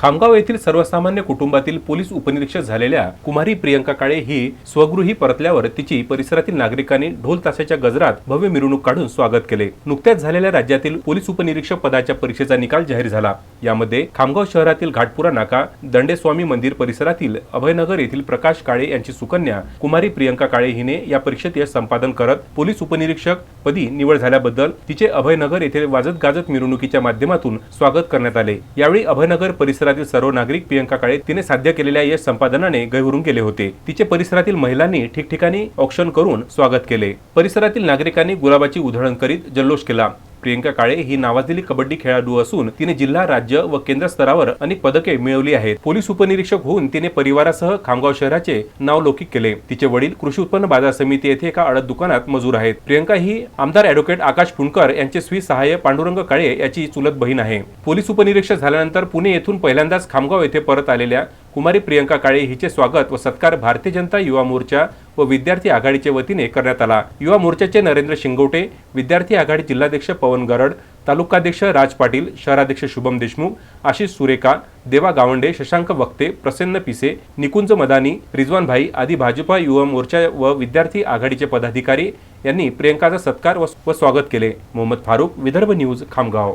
खामगाव येथील सर्वसामान्य कुटुंबातील पोलीस उपनिरीक्षक झालेल्या कुमारी प्रियंका काळे ही स्वगृही परतल्यावर तिची परिसरातील नागरिकांनी ढोल ताशाच्या गजरात भव्य मिरवणूक काढून स्वागत केले. नुकत्याच झालेल्या राज्यातील पोलीस उपनिरीक्षक पदाच्या परीक्षेचा निकाल जाहीर झाला. यामध्ये खामगाव शहरातील घाटपुरा नाका दंडेस्वामी मंदिर परिसरातील अभयनगर येथील प्रकाश काळे यांची सुकन्या कुमारी प्रियंका काळे हिने या परीक्षेत यश संपादन करत पोलीस उपनिरीक्षक पदी निवड झाल्याबद्दल तिचे अभयनगर येथे वाजत गाजत मिरवणुकीच्या माध्यमातून स्वागत करण्यात आले. यावेळी अभयनगर परिसरातील सर्व नागरिक प्रियंका काळे तिने साध्य केलेल्या यश संपादनाने गैरवरून गेले होते. तिचे परिसरातील महिलांनी ठिकठिकाणी ऑक्शन करून स्वागत केले. परिसरातील नागरिकांनी गुलाबाची उधळण करीत जल्लोष केला. प्रियंका काळे ही नावाजलेली कबड्डी खेळाडू असून तिने जिल्हा राज्य व केंद्र स्तरावर अनेक पदके मिळवली आहेत. पोलीस उपनिरीक्षक होऊन तिने परिवारासह खामगाव शहराचे नाव लौकिक केले. तिचे वडील कृषी उत्पन्न बाजार समिती येथे एका अडत दुकानात मजूर आहेत. प्रियंका ही आमदार अॅडव्होकेट आकाश फुंडकर यांचे स्वी सहाय्य पांडुरंग काळे याची चुलत बहीण आहे. पोलीस उपनिरीक्षक झाल्यानंतर पुणे येथून पहिल्यांदाच खामगाव येथे परत आलेल्या कुमारी प्रियंका काळे हिचे स्वागत व सत्कार भारतीय जनता युवा मोर्चा व विद्यार्थी आघाडीच्या वतीने करण्यात आला. युवा मोर्चाचे नरेंद्र शिंगोटे विद्यार्थी आघाडी जिल्हाध्यक्ष पवन गरड तालुकाध्यक्ष राज पाटील शहराध्यक्ष शुभम देशमुख आशिष सुरेखा देवा गावंडे शशांक वक्ते प्रसन्न पिसे निकुंज मदानी रिजवान भाई आदी भाजपा युवा मोर्चा व विद्यार्थी आघाडीचे पदाधिकारी यांनी प्रियंकाचा सत्कार व स्वागत केले. मोहम्मद फारूक विदर्भ न्यूज खामगाव.